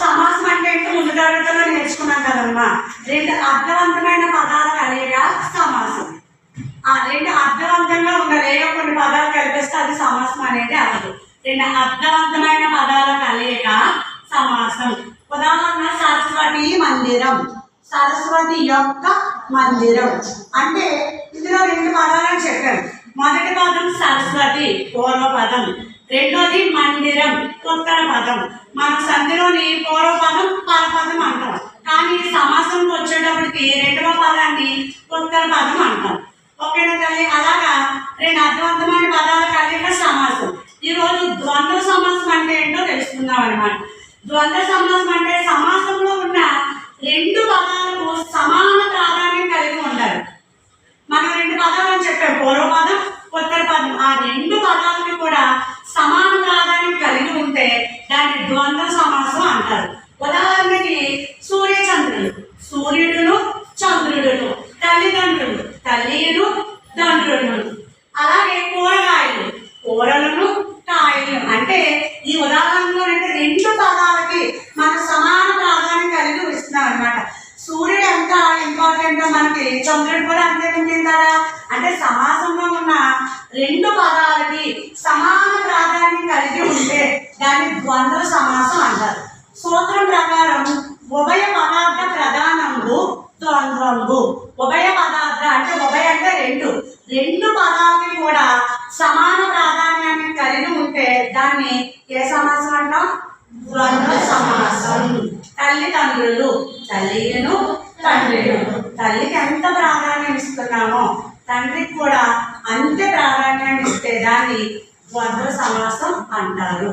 సమాసం అంటే ముందు తరగతిలో నేర్చుకున్నాం కదమ్మా. రెండు అర్థవంతమైన పదాల కలయిక సమాసం ఆ రెండు అర్థవంతంగా ఉండాలి కొన్ని పదాలు కలిపిస్తే అది సమాసం అనేది అవ్వదు. రెండు అర్థవంతమైన పదాల కలయిక సమాసం ఉదాహరణ సరస్వతి మందిరం. సరస్వతి యొక్క మందిరం. అంటే ఇందులో రెండు పదాలని చెప్పారు మొదటి పదం సరస్వతి పూర్వ పదం. రెండోది మందిరం ఉత్తర పదం. మన సంధిలోని పూర్వ పదం పరపదం అంటాం కానీ సమాసంకి వచ్చేటప్పటికి రెండవ పదాన్ని ఉత్తర పదం అంటాం ఓకేనా అలాగా? రెండు అర్థవంతమైన పదాల కలిగిన సమాసం. ఈరోజు ద్వంద్వ సమాసం అంటే ఏంటో తెలుసుకుందాం అనమాట ద్వంద్వ సమాసం అంటే సమాసంలో ఉన్న రెండు పదాలకు సమాన ప్రాధాన్యం కలిగి ఉండాలి. మనం రెండు పదాలను చెప్పాం. పూర్వ పదం ఉత్తర పదం. ఆ రెండు పదాలకి కూడా సమాన ప్రాధాన్యం కలిగి ఉంటే దాన్ని ద్వంద్వ సమాసం అంటారు. ఉదాహరణకి సూర్య చంద్రుడు సూర్యుడును చంద్రుడును. తల్లిదండ్రులు తల్లిను దండ్రులను అలాగే కూరగాయలు కూరలను కాయలు అంటే ఈ ఉదాహరణలో అంటే రెండు పదాలకి మన సమాన ప్రాధాన్యం కలిగి ఇస్తున్నాం అనమాట సూర్యుడు ఎంత అంటే మనకి చంద్రుడు కూడా అంతే ఉంటుంది కదా అంటే సమాసంలో ఉన్న రెండు పదాలకి సమాన ప్రాధాన్యం కలిగి ఉంటే దాన్ని ద్వంద్వ సమాసం అంటారు. సూత్రం ప్రకారం ఉభయ పదార్థ ప్రధానము ద్వంద్వంబు. ఉభయ పదార్థ అంటే ఉభయ అంటే రెండు. రెండు పదాలకి కూడా సమాన ప్రాధాన్యాన్ని కలిగి ఉంటే దాన్ని ఏ సమాసం అంటాం? ద్వంద్వ సమాసం. తల్లిదండ్రులు తల్లిను తండ్రిను తల్లికి ఎంత ప్రాధాన్యం ఇస్తున్నామో తండ్రికి కూడా అంతే ప్రాధాన్యాన్ని ఇస్తే దాన్ని ద్వంద్వ సమాసం అంటారు.